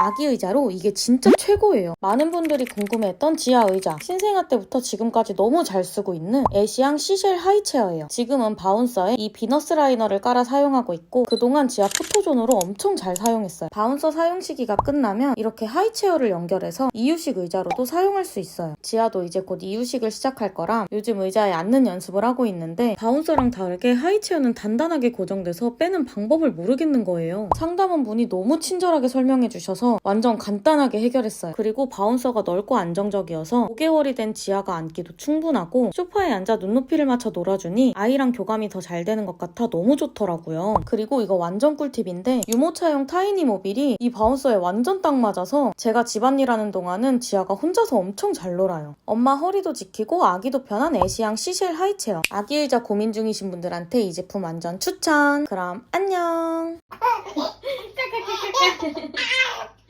아기 의자로 이게 진짜 최고예요. 많은 분들이 궁금해했던 지하 의자. 신생아 때부터 지금까지 너무 잘 쓰고 있는 에시앙 시쉘 하이체어예요. 지금은 바운서에 이 비너스 라이너를 깔아 사용하고 있고 그동안 지하 포토존으로 엄청 잘 사용했어요. 바운서 사용 시기가 끝나면 이렇게 하이체어를 연결해서 이유식 의자로도 사용할 수 있어요. 지하도 이제 곧 이유식을 시작할 거라 요즘 의자에 앉는 연습을 하고 있는데 바운서랑 다르게 하이체어는 단단하게 고정돼서 빼는 방법을 모르겠는 거예요. 상담원 분이 너무 친절하게 설명해 주셔서 완전 간단하게 해결했어요. 그리고 바운서가 넓고 안정적이어서 5개월이 된 지하가 앉기도 충분하고 소파에 앉아 눈높이를 맞춰 놀아주니 아이랑 교감이 더 잘 되는 것 같아 너무 좋더라고요. 그리고 이거 완전 꿀팁인데 유모차용 타이니 모빌이 이 바운서에 완전 딱 맞아서 제가 집안일하는 동안은 지하가 혼자서 엄청 잘 놀아요. 엄마 허리도 지키고 아기도 편한 에시앙 시쉘 하이체어. 아기 의자 고민 중이신 분들한테 이 제품 완전 추천. 그럼 안녕.